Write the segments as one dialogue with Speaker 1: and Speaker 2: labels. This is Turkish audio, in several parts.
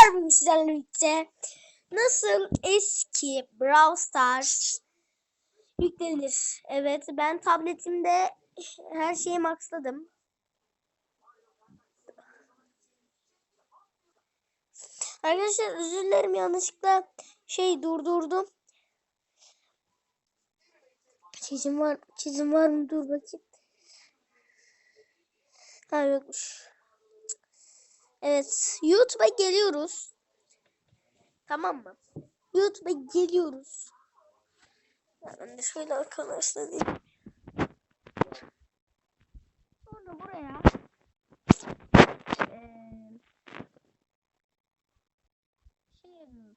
Speaker 1: arkadaşlar bugün sizlerle birlikte nasıl eski Brawl Stars yüklenir? Evet ben tabletimde her şeyi maxladım. Arkadaşlar özür dilerim yanlışlıkla şey durdurdum. Çizim var, çizim var mı? Dur bakayım. Ha yokmuş. Evet, YouTube'a geliyoruz. Tamam mı? YouTube'a geliyoruz. Ben de şöyle arkadaşlar diyeyim. Sonra buraya eee şey yazıyoruz.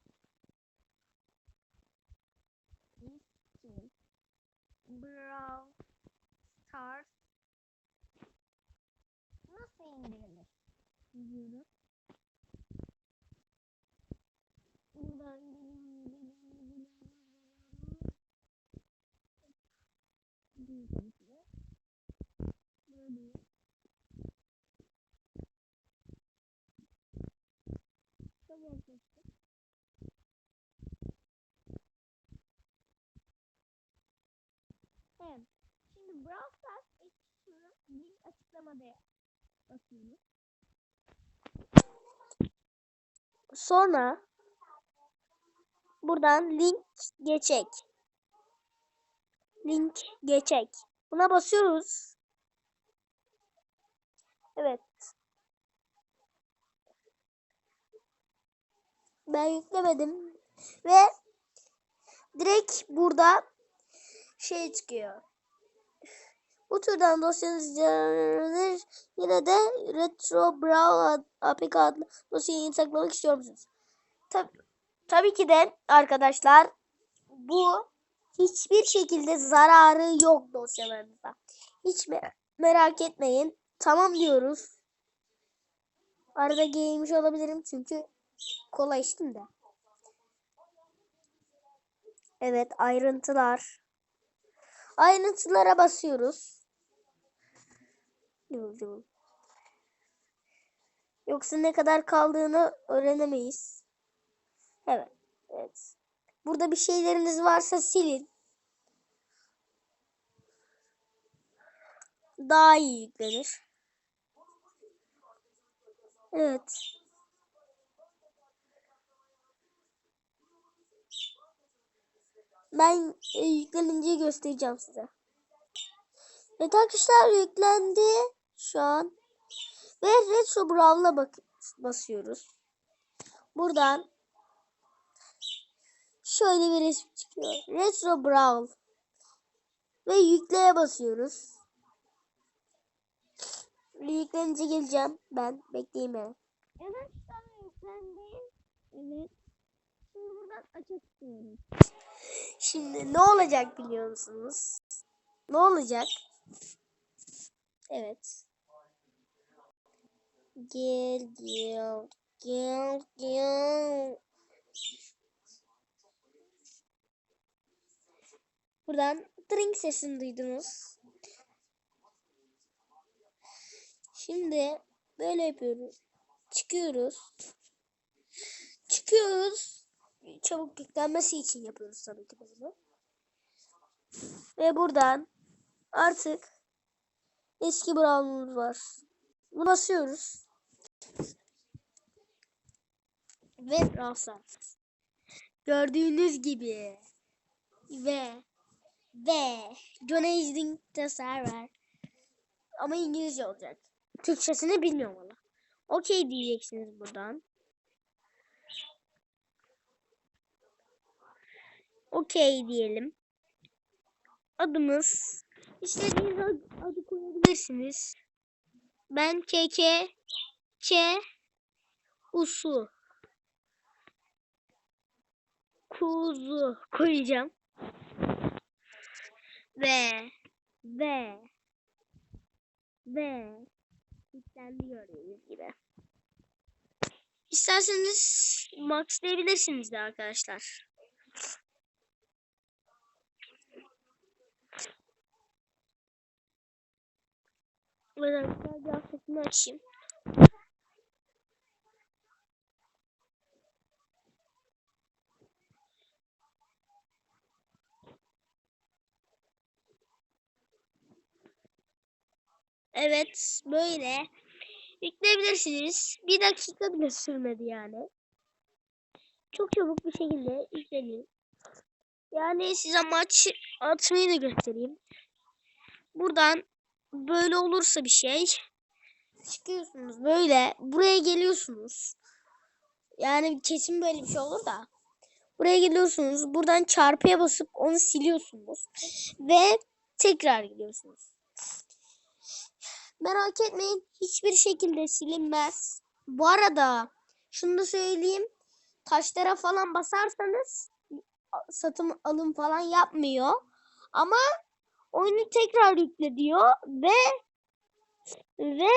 Speaker 1: İsim Brawl Stars nasıl indirilir? Diyorum. Buradan Evet. Şimdi Brawl Stars eşitliyorum. Link açıklamada basıyoruz. Sonra buradan link geçek. Link geçek. Buna basıyoruz. Evet. Ben yüklemedim ve direkt burada şey çıkıyor. Bu türden dosyanız incelenir. Yine de Retro Brawl APK adlı dosyayı saklamak istiyor musunuz? Tabii, tabii ki de arkadaşlar bu hiçbir şekilde zararı yok dosyalarınıza. Hiç me- merak etmeyin. Tamam diyoruz. Arada giymiş olabilirim çünkü kola içtim de. Evet ayrıntılar. Ayrıntılara basıyoruz. Yoksa ne kadar kaldığını öğrenemeyiz. Evet. Evet. Burada bir şeyleriniz varsa silin. Daha iyi yüklenir. Evet. Ben e, yüklenince göstereceğim size. Evet arkadaşlar yüklendi şu an. Ve Retro Brawl'a basıyoruz. Buradan şöyle bir resim çıkıyor. Retro Brawl. Ve yükleye basıyoruz. Yüklenince geleceğim. Ben bekleyeyim ya. Evet şu an yüklendi. Evet. Şimdi buradan açıklıyorum. Şimdi ne olacak biliyor musunuz? Ne olacak? Evet. Gel gel gel gel. Buradan drink sesini duydunuz. Şimdi böyle yapıyoruz. Çıkıyoruz. Çıkıyoruz. Çabuk yüklenmesi için yapıyoruz tabii ki bunu. Ve buradan artık eski brown'umuz var. Bunu basıyoruz. Ve Rafsat. Gördüğünüz gibi. Ve ve John de server. Ama İngilizce olacak. Türkçesini bilmiyorum valla. Okey diyeceksiniz buradan. Okey diyelim. Adımız istediğiniz ad- adı koyabilirsiniz. Ben keke Ç usu kuzu koyacağım. Ve ve ve yüklendi gördüğünüz gibi. İsterseniz maxlayabilirsiniz de arkadaşlar. Evet arkadaşlar sesini açayım. Evet böyle. Yükleyebilirsiniz. Bir dakika bile sürmedi yani. Çok çabuk bir şekilde yükleniyor. Yani size maç atmayı da göstereyim. Buradan böyle olursa bir şey çıkıyorsunuz böyle buraya geliyorsunuz. Yani kesin böyle bir şey olur da. Buraya geliyorsunuz. Buradan çarpıya basıp onu siliyorsunuz. Ve tekrar gidiyorsunuz. Merak etmeyin. Hiçbir şekilde silinmez. Bu arada şunu da söyleyeyim. Taşlara falan basarsanız satım alım falan yapmıyor. Ama oyunu tekrar yükle diyor ve ve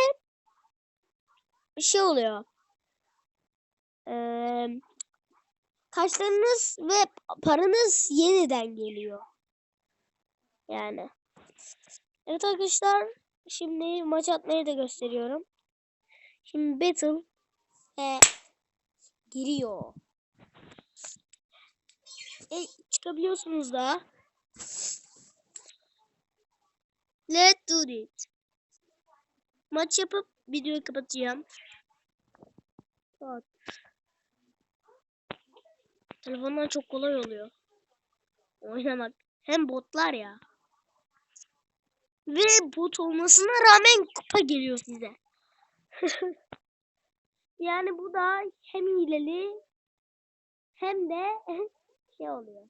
Speaker 1: şey oluyor. Ee, taşlarınız ve paranız yeniden geliyor. Yani. Evet arkadaşlar. Şimdi maç atmayı da gösteriyorum. Şimdi battle e, giriyor. E, çıkabiliyorsunuz da. Let's do it. Maç yapıp videoyu kapatacağım. Bak. Telefondan çok kolay oluyor. Oynamak. Hem botlar ya. Ve bot olmasına rağmen kupa geliyor size. yani bu da hem hileli hem de şey oluyor.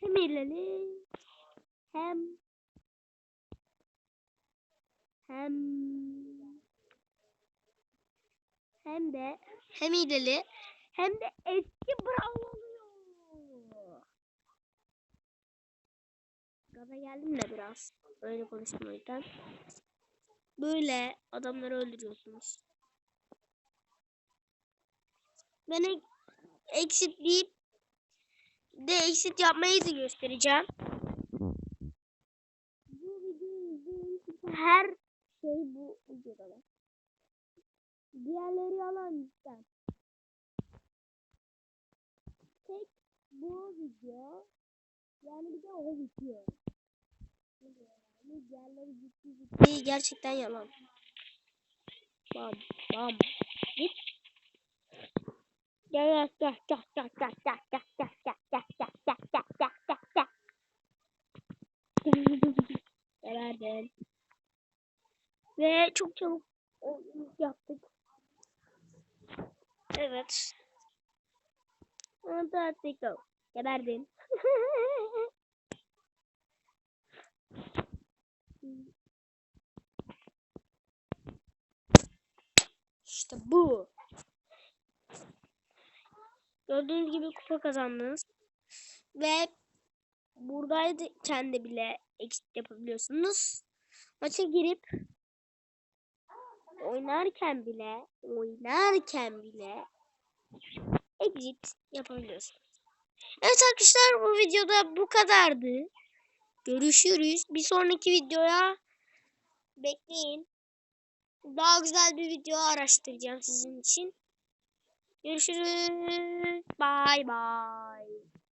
Speaker 1: Hem hileli hem hem hem de hem hileli hem de eski bravo oluyor. Gaza geldim de biraz. Öyle konuştum o. Böyle adamları öldürüyorsunuz. Ben exit deyip de exit yapmayı da göstereceğim. Her şey bu videoda. Diğerleri yalan cidden. Tek bu video yani bir de o video. Diğerleri gerçekten yalan. Bam bam. Git. Gel gel gel gel gel gel gel gel gel gel gel gel gel gel gel gel Geberdin. Ve çok çabuk yaptık. Evet. Fantastico. Geberdin. İşte bu. Gördüğünüz gibi kupa kazandınız. Ve buradaydı kendi bile exit yapabiliyorsunuz. Maça girip oynarken bile oynarken bile exit yapabiliyorsunuz. Evet arkadaşlar bu videoda bu kadardı. Görüşürüz. Bir sonraki videoya bekleyin. Daha güzel bir video araştıracağım sizin için. Görüşürüz. Bye bye.